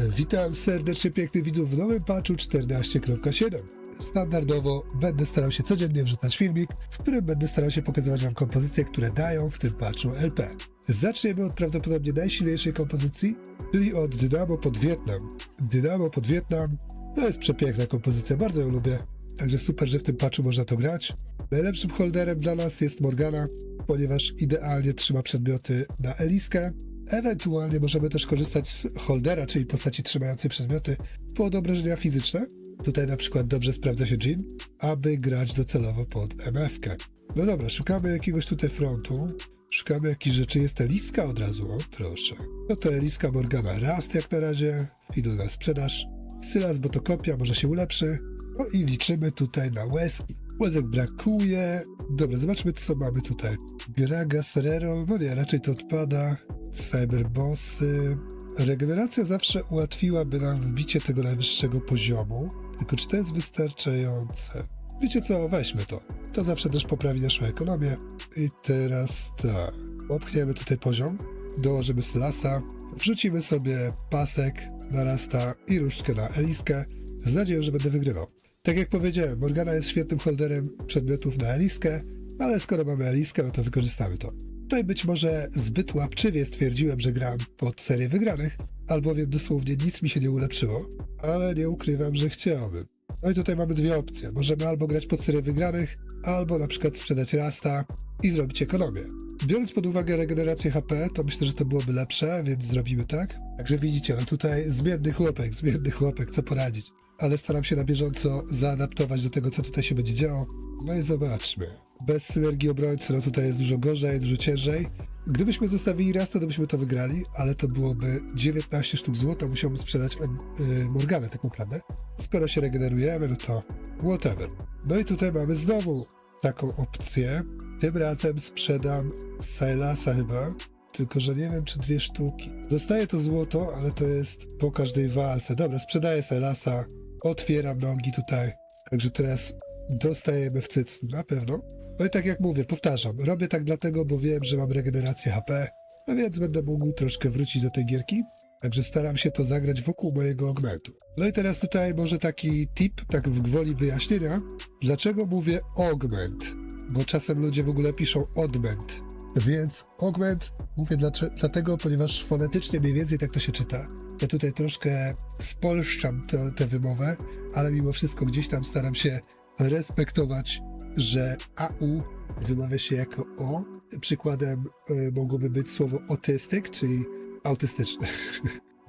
Witam serdecznie pięknych widzów w nowym patchu 14.7. Standardowo będę starał się codziennie wrzucać filmik, w którym będę starał się pokazywać wam kompozycje, które dają w tym patchu LP. Zaczniemy od prawdopodobnie najsilniejszej kompozycji, czyli od Dynamo pod Wietnam. Dynamo pod Wietnam to jest przepiękna kompozycja, bardzo ją lubię. Także super, że w tym patchu można to grać. Najlepszym holderem dla nas jest Morgana, ponieważ idealnie trzyma przedmioty na Eliskę. Ewentualnie możemy też korzystać z holdera, czyli postaci trzymającej przedmioty pod obrażenia fizyczne. Tutaj na przykład dobrze sprawdza się Jin, aby grać docelowo pod MF-kę. No dobra, szukamy jakiegoś tutaj frontu. Szukamy jakichś rzeczy. Jest Eliska od razu, o proszę. No to Eliska Morgana Rast jak na razie. Fiddle na sprzedaż. Sylas, bo to kopia, może się ulepszy. No i liczymy tutaj na łezki. Łezek brakuje. Dobra, zobaczmy co mamy tutaj. Graga, Serero, no nie, raczej to odpada. Cyberbossy. Regeneracja zawsze ułatwiłaby nam wbicie tego najwyższego poziomu. Tylko czy to jest wystarczające? Wiecie co, weźmy to. To zawsze też poprawi naszą ekonomię. I teraz tak. Opchniemy tutaj poziom. Dołożymy Sylasa. Wrzucimy sobie pasek na Rasta i różdżkę na Eliskę. Z nadzieją, że będę wygrywał. Tak jak powiedziałem, Morgana jest świetnym holderem przedmiotów na Eliskę, ale skoro mamy Eliskę, no to wykorzystamy to. Tutaj być może zbyt łapczywie stwierdziłem, że gram pod serię wygranych, albowiem dosłownie nic mi się nie ulepszyło, ale nie ukrywam, że chciałbym. No i tutaj mamy dwie opcje. Możemy albo grać pod serię wygranych, albo na przykład sprzedać Rasta i zrobić ekonomię. Biorąc pod uwagę regenerację HP, to myślę, że to byłoby lepsze, więc zrobimy tak. Także widzicie, no tutaj zmienny chłopek, zmienny chłopek, co poradzić. Ale staram się na bieżąco zaadaptować do tego, co tutaj się będzie działo. No i zobaczmy. Bez synergii obrońcy, no tutaj jest dużo gorzej, dużo ciężej. Gdybyśmy zostawili Rasta, to byśmy to wygrali, ale to byłoby 19 sztuk złota, musiałbym sprzedać yy, Morganę tak naprawdę. Skoro się regenerujemy, no to whatever. No i tutaj mamy znowu taką opcję. Tym razem sprzedam Silasa chyba, tylko że nie wiem, czy dwie sztuki. Dostaję to złoto, ale to jest po każdej walce. Dobra, sprzedaję Silasa, otwieram nogi tutaj. Także teraz dostajemy w cyc na pewno. No i tak jak mówię, powtarzam, robię tak dlatego, bo wiem, że mam regenerację HP, no więc będę mógł troszkę wrócić do tej gierki. Także staram się to zagrać wokół mojego augmentu. No i teraz tutaj może taki tip, tak w gwoli wyjaśnienia, dlaczego mówię augment, bo czasem ludzie w ogóle piszą augment. Więc augment mówię dlaczego, dlatego, ponieważ fonetycznie mniej więcej tak to się czyta. Ja tutaj troszkę spolszczam tę wymowę, ale mimo wszystko gdzieś tam staram się respektować, że AU wymawia się jako O. Przykładem y, mogłoby być słowo autystyk, czyli autystyczny.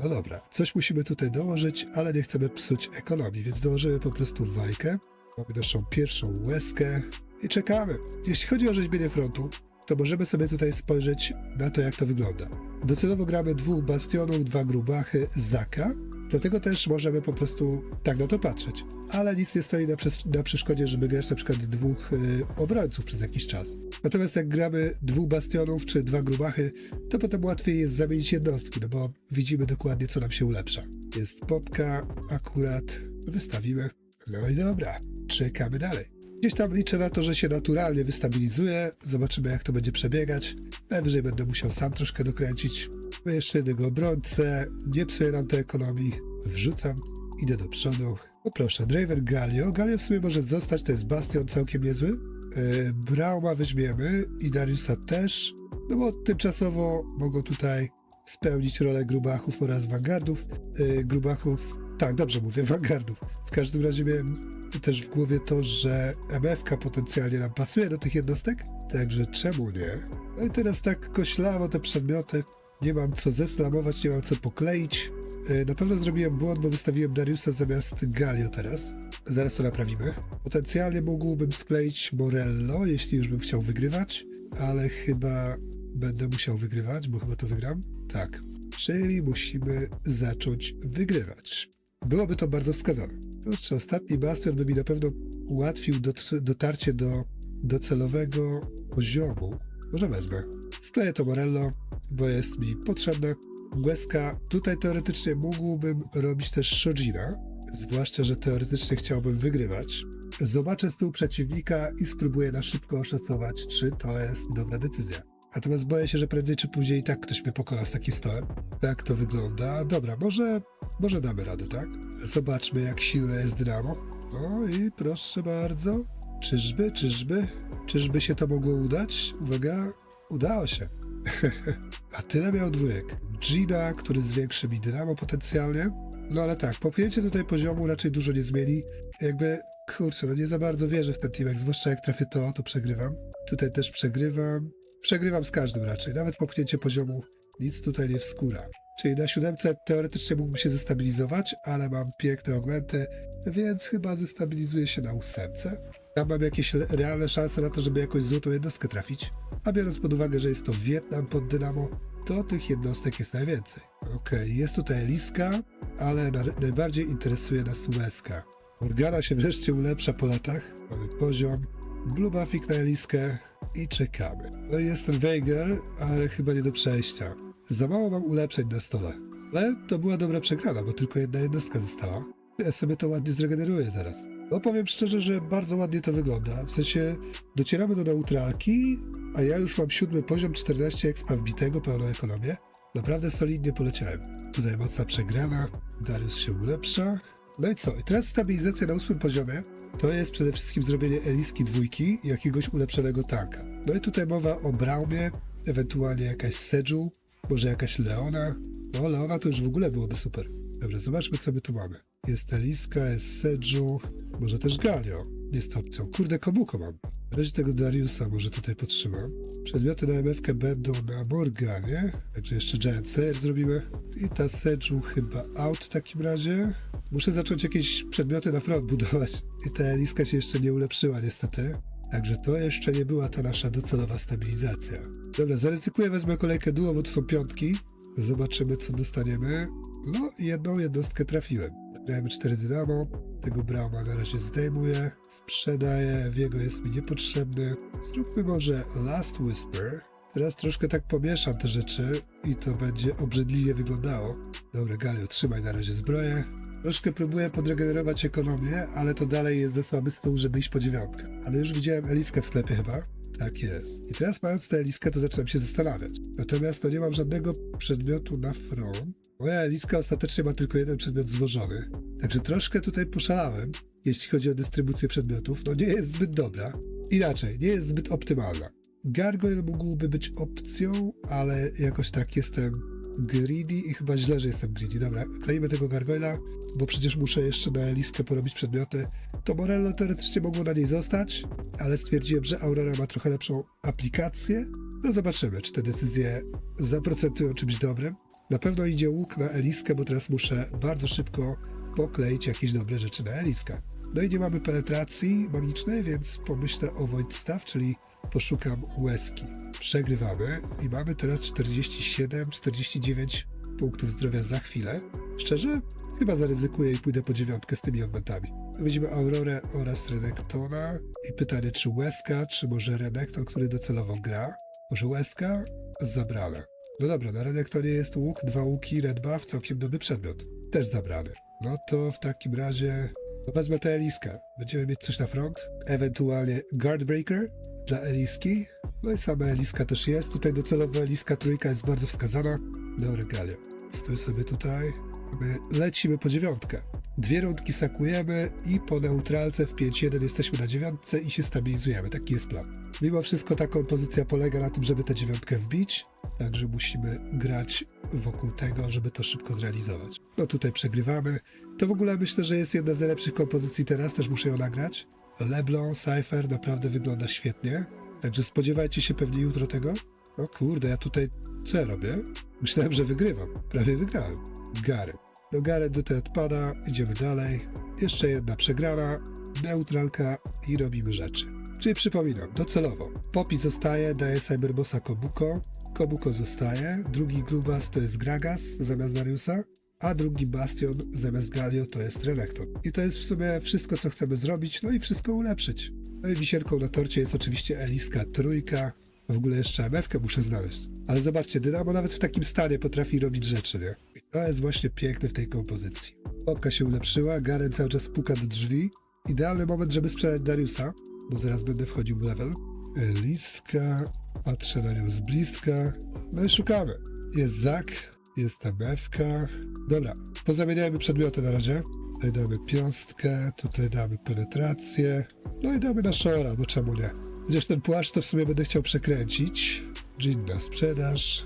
No dobra, coś musimy tutaj dołożyć, ale nie chcemy psuć ekonomii, więc dołożymy po prostu wajkę. Mamy naszą pierwszą łezkę i czekamy. Jeśli chodzi o rzeźbienie frontu, to możemy sobie tutaj spojrzeć na to, jak to wygląda. Docelowo gramy dwóch bastionów, dwa grubachy, Zaka, dlatego też możemy po prostu tak na to patrzeć. Ale nic nie stoi na, na przeszkodzie, żeby grać na przykład dwóch y, obrońców przez jakiś czas. Natomiast jak gramy dwóch bastionów czy dwa grubachy, to potem łatwiej jest zamienić jednostki, no bo widzimy dokładnie, co nam się ulepsza. Jest popka, akurat wystawimy. No i dobra, czekamy dalej. Gdzieś tam liczę na to, że się naturalnie wystabilizuje. Zobaczymy, jak to będzie przebiegać. Najwyżej będę musiał sam troszkę dokręcić. Jeszcze jednego obrońcę. Nie psuję nam tej ekonomii. Wrzucam. Idę do przodu. No proszę, Draven Galio. Galio w sumie może zostać, to jest bastion całkiem niezły. Yy, Brauma weźmiemy i Dariusa też. No bo tymczasowo mogą tutaj spełnić rolę grubachów oraz wangardów. Yy, grubachów, tak, dobrze mówię, wangardów. W każdym razie miałem też w głowie to, że MFK potencjalnie nam pasuje do tych jednostek, także czemu nie? No i teraz tak koślawo te przedmioty, nie mam co zeslamować, nie mam co pokleić. Yy, Na pewno zrobiłem błąd, bo wystawiłem Dariusa zamiast Galio teraz. Zaraz to naprawimy. Potencjalnie mógłbym skleić Morello, jeśli już bym chciał wygrywać, ale chyba będę musiał wygrywać, bo chyba to wygram. Tak, czyli musimy zacząć wygrywać. Byłoby to bardzo wskazane. Kurczę, ostatni bastion by mi na pewno ułatwił dotarcie do docelowego poziomu. Może wezmę. Skleję to Morello, bo jest mi potrzebne. Łezka. Tutaj teoretycznie mógłbym robić też Shojina, zwłaszcza, że teoretycznie chciałbym wygrywać. Zobaczę stół przeciwnika i spróbuję na szybko oszacować, czy to jest dobra decyzja. Natomiast boję się, że prędzej czy później i tak ktoś mnie pokona z takim stołem. Tak to wygląda. Dobra, może, może damy radę, tak? Zobaczmy, jak silne jest dynamo. No i proszę bardzo. Czyżby, czyżby, czyżby się to mogło udać? Uwaga, udało się. A tyle miał dwójek. Gina, który zwiększy mi dynamo potencjalnie. No ale tak, popchnięcie tutaj poziomu raczej dużo nie zmieni. Jakby, kurczę, no nie za bardzo wierzę w ten teamek, zwłaszcza jak trafię to, to przegrywam. Tutaj też przegrywam. Przegrywam z każdym raczej, nawet popchnięcie poziomu nic tutaj nie wskóra. Czyli na siódemce teoretycznie mógłbym się zestabilizować, ale mam piękne augmenty, więc chyba zestabilizuję się na ósemce. Tam mam jakieś realne szanse na to, żeby jakoś złotą jednostkę trafić. A biorąc pod uwagę, że jest to Wietnam pod Dynamo, to tych jednostek jest najwięcej. Okej, jest tutaj Liska, ale na, najbardziej interesuje nas Łezka. Morgana się wreszcie ulepsza po latach. Mamy poziom. Blue Buffik na Eliskę i czekamy. No jest ten Weiger, ale chyba nie do przejścia. Za mało mam ulepszeń na stole. Ale to była dobra przegrana, bo tylko jedna jednostka została. Ja sobie to ładnie zregeneruję zaraz. No powiem szczerze, że bardzo ładnie to wygląda. W sensie docieramy do neutralki, a ja już mam siódmy poziom, 14 expa wbitego, pełną ekonomię. Naprawdę solidnie poleciałem. Tutaj mocna przegrana, Darius się ulepsza. No i co? I teraz stabilizacja na ósmym poziomie to jest przede wszystkim zrobienie Eliski dwójki jakiegoś ulepszonego tanka. No i tutaj mowa o Braumie, ewentualnie jakaś Sedżu, może jakaś Leona. No Leona to już w ogóle byłoby super. Dobra, zobaczmy co my tu mamy. Jest Eliska, jest Sedżu, może też Galio. Jest opcją. Kurde, komuko mam. W razie tego Dariusa może tutaj potrzymam. Przedmioty na MFK będą na Morganie. Także jeszcze Giant Slayer zrobimy. I ta Sedżu chyba out w takim razie. Muszę zacząć jakieś przedmioty na front budować. I ta Eliska się jeszcze nie ulepszyła niestety. Także to jeszcze nie była ta nasza docelowa stabilizacja. Dobra, zaryzykuję, wezmę kolejkę duo, bo tu są piątki. Zobaczymy, co dostaniemy. No, jedną jednostkę trafiłem. Grałem 4 dynamo. Tego Brauma na razie zdejmuję. Sprzedaję, Wiego jest mi niepotrzebny. Zróbmy może Last Whisper. Teraz troszkę tak pomieszam te rzeczy i to będzie obrzydliwie wyglądało. Dobra, Galio, trzymaj na razie zbroję. Troszkę próbuję podregenerować ekonomię, ale to dalej jest za słaby stół, żeby iść po dziewiątkę. Ale już widziałem Eliskę w sklepie chyba. Tak jest. I teraz mając tę Eliskę, to zaczynam się zastanawiać. Natomiast no nie mam żadnego przedmiotu na front. Moja Eliska ostatecznie ma tylko jeden przedmiot złożony. Także troszkę tutaj poszalałem, jeśli chodzi o dystrybucję przedmiotów. No nie jest zbyt dobra. Inaczej, nie jest zbyt optymalna. Gargoyle mógłby być opcją, ale jakoś tak jestem greedy i chyba źle, że jestem greedy. Dobra, kleimy tego gargoyla, bo przecież muszę jeszcze na Eliskę porobić przedmioty. To Morello teoretycznie mogło na niej zostać, ale stwierdziłem, że Aurora ma trochę lepszą aplikację. No zobaczymy, czy te decyzje zaprocentują czymś dobrym. Na pewno idzie łuk na Eliskę, bo teraz muszę bardzo szybko pokleić jakieś dobre rzeczy na Eliskę. No i nie mamy penetracji magicznej, więc pomyślę o Void Staff, czyli poszukam łezki. Przegrywamy i mamy teraz 47-49 punktów zdrowia za chwilę. Szczerze? Chyba zaryzykuję i pójdę po dziewiątkę z tymi augmentami. Widzimy Aurorę oraz Renektona i pytanie, czy łezka, czy może Renekton, który docelowo gra? Może łezka? Zabrane. No dobra, na Renektonie jest łuk, dwa łuki, red buff, całkiem dobry przedmiot. Też zabrany. No to w takim razie no wezmę tę Eliskę. Będziemy mieć coś na front. Ewentualnie Guardbreaker dla Eliski. No i sama Eliska też jest. Tutaj docelowo Eliska trójka jest bardzo wskazana. Dobra, Galio. Stój sobie tutaj. My lecimy po dziewiątkę. Dwie rundki sakujemy i po neutralce w 5-1 jesteśmy na dziewiątce i się stabilizujemy. Taki jest plan. Mimo wszystko ta kompozycja polega na tym, żeby tę dziewiątkę wbić, także musimy grać wokół tego, żeby to szybko zrealizować. No tutaj przegrywamy. To w ogóle myślę, że jest jedna z najlepszych kompozycji teraz, też muszę ją nagrać. Leblon, Cypher naprawdę wygląda świetnie. Także spodziewajcie się pewnie jutro tego. O kurde, ja tutaj co ja robię? Myślałem, że wygrywam. Prawie wygrałem. Gary. No Gary tutaj odpada, idziemy dalej. Jeszcze jedna przegrana, neutralka i robimy rzeczy. Czyli przypominam, docelowo. Popi zostaje, daje Cyberbossa Kobuko. Kobuko zostaje. Drugi Grubas to jest Gragas zamiast Dariusa. A drugi Bastion zamiast Galio to jest Renekton. I to jest w sumie wszystko, co chcemy zrobić, no i wszystko ulepszyć. No i wisienką na torcie jest oczywiście Eliska Trójka. W ogóle jeszcze MF-kę muszę znaleźć. Ale zobaczcie, Dynamo nawet w takim stanie potrafi robić rzeczy, nie? I to jest właśnie piękne w tej kompozycji. Popka się ulepszyła, Garen cały czas puka do drzwi. Idealny moment, żeby sprzedać Dariusa, bo zaraz będę wchodził w level. Liska, patrzę na nią z bliska. No i szukamy. Jest Zak, jest mewka. Dobra, pozamieniajmy przedmioty na razie. Tutaj damy piąstkę, tutaj damy penetrację. No i damy na szora, bo czemu nie? Chociaż ten płaszcz to w sumie będę chciał przekręcić. Gin na sprzedaż.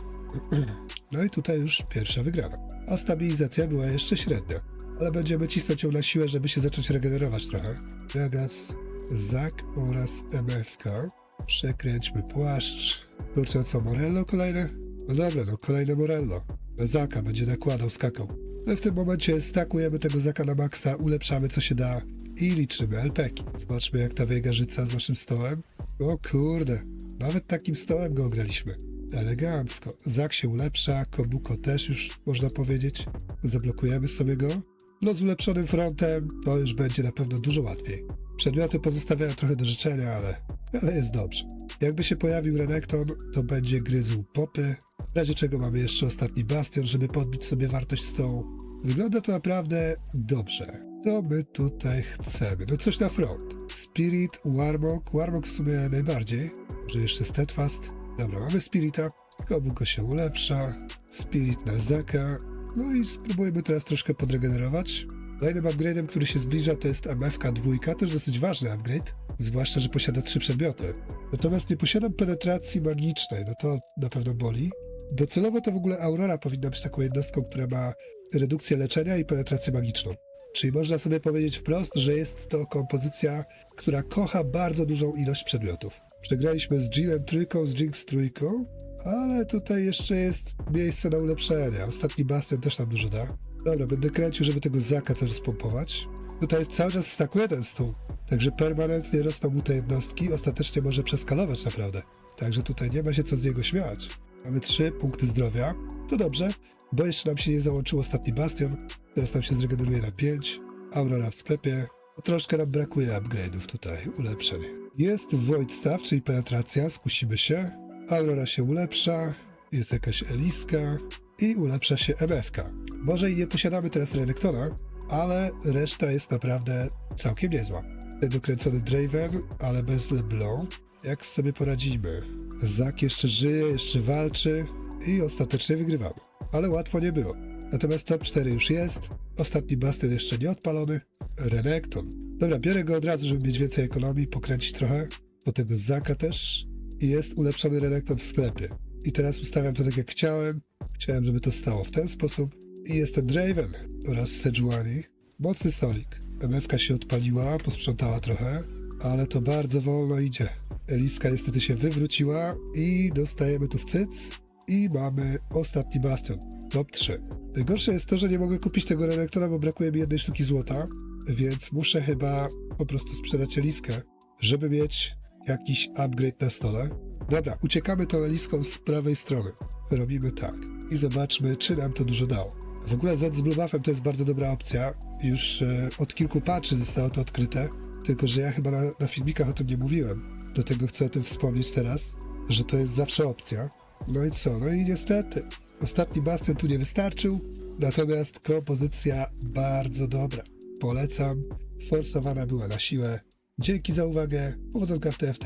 No i tutaj już pierwsza wygrana. A stabilizacja była jeszcze średnia. Ale będziemy cisnąć ją na siłę, żeby się zacząć regenerować trochę. Ragas, Zak oraz MFK. Przekręćmy płaszcz. Kurczę, co, Morello kolejne? No dobra, no kolejne Morello. Zaka będzie nakładał, skakał. I w tym momencie stakujemy tego Zaka na maksa, ulepszamy co się da i liczymy LPki. Zobaczmy jak ta wejgarzyca z naszym stołem. O kurde, nawet takim stołem go ograliśmy. Elegancko. Zak się ulepsza, Kobuko też już można powiedzieć. Zablokujemy sobie go. No z ulepszonym frontem to już będzie na pewno dużo łatwiej. Przedmioty pozostawiają trochę do życzenia, ale, ale jest dobrze. Jakby się pojawił Renekton, to będzie gryzł popy, w razie czego mamy jeszcze ostatni bastion, żeby podbić sobie wartość stołu. Wygląda to naprawdę dobrze. To my tutaj chcemy. No coś na front. Spirit, Warmok, Warmok w sumie najbardziej. Może jeszcze Steadfast. Dobra, mamy Spirita. Kobuko się ulepsza. Spirit na Zaka. No i spróbujmy teraz troszkę podregenerować. Kolejnym upgrade'em, który się zbliża, to jest MFK 2, też dosyć ważny upgrade, zwłaszcza, że posiada trzy przedmioty. Natomiast nie posiadam penetracji magicznej, no to na pewno boli. Docelowo to w ogóle Aurora powinna być taką jednostką, która ma redukcję leczenia i penetrację magiczną. Czyli można sobie powiedzieć wprost, że jest to kompozycja, która kocha bardzo dużą ilość przedmiotów. Przegraliśmy z Jinem trójką, z Jinx trójką, ale tutaj jeszcze jest miejsce na ulepszenie. Ostatni bastion też nam dużo da. Dobra, będę kręcił, żeby tego Zaka coś spompować. Tutaj cały czas stakuje ten stół, także permanentnie rosną mu te jednostki, ostatecznie może przeskalować naprawdę. Także tutaj nie ma się co z niego śmiać. Mamy trzy punkty zdrowia, to dobrze, bo jeszcze nam się nie załączył ostatni bastion, teraz nam się zregeneruje na 5. Aurora w sklepie, troszkę nam brakuje upgrade'ów tutaj, ulepszeń. Jest Void Staff, czyli penetracja, skusimy się. Aurora się ulepsza, jest jakaś Eliska i ulepsza się MFK. Może i nie posiadamy teraz Renektona, ale reszta jest naprawdę całkiem niezła. Dokręcony Draven, ale bez LeBlanc. Jak sobie poradzimy? Zak jeszcze żyje, jeszcze walczy i ostatecznie wygrywamy. Ale łatwo nie było. Natomiast top 4 już jest. Ostatni bastion jeszcze nie odpalony. Renekton. Dobra, biorę go od razu, żeby mieć więcej ekonomii, pokręcić trochę. Do tego Zaka też. I jest ulepszony Renekton w sklepie. I teraz ustawiam to tak jak chciałem. Chciałem, żeby to stało w ten sposób. I jest ten Draven oraz Sejuani. Mocny stolik. MFK się odpaliła, posprzątała trochę, ale to bardzo wolno idzie. Eliska niestety się wywróciła i dostajemy tu w cyc. I mamy ostatni bastion. Top 3. Najgorsze jest to, że nie mogę kupić tego redaktora, bo brakuje mi jednej sztuki złota, więc muszę chyba po prostu sprzedać Eliskę, żeby mieć jakiś upgrade na stole. Dobra, uciekamy tą Eliską z prawej strony. Robimy tak. I zobaczmy, czy nam to dużo dało. W ogóle Z z Blue Buffem to jest bardzo dobra opcja. Już e, od kilku patrzy zostało to odkryte. Tylko, że ja chyba na, na filmikach o tym nie mówiłem. Do tego chcę o tym wspomnieć teraz, że to jest zawsze opcja. No i co? No i niestety. Ostatni bastion tu nie wystarczył, natomiast kompozycja bardzo dobra. Polecam. Forsowana była na siłę. Dzięki za uwagę. Powodzonka w TFT.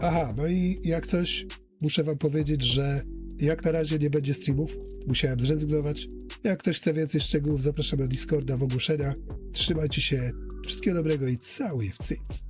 Aha, no i jak coś, muszę wam powiedzieć, że jak na razie nie będzie streamów. Musiałem zrezygnować. Jak ktoś chce więcej szczegółów, zapraszam na Discorda w ogłoszenia. Trzymajcie się. Wszystkiego dobrego i cały w cyc.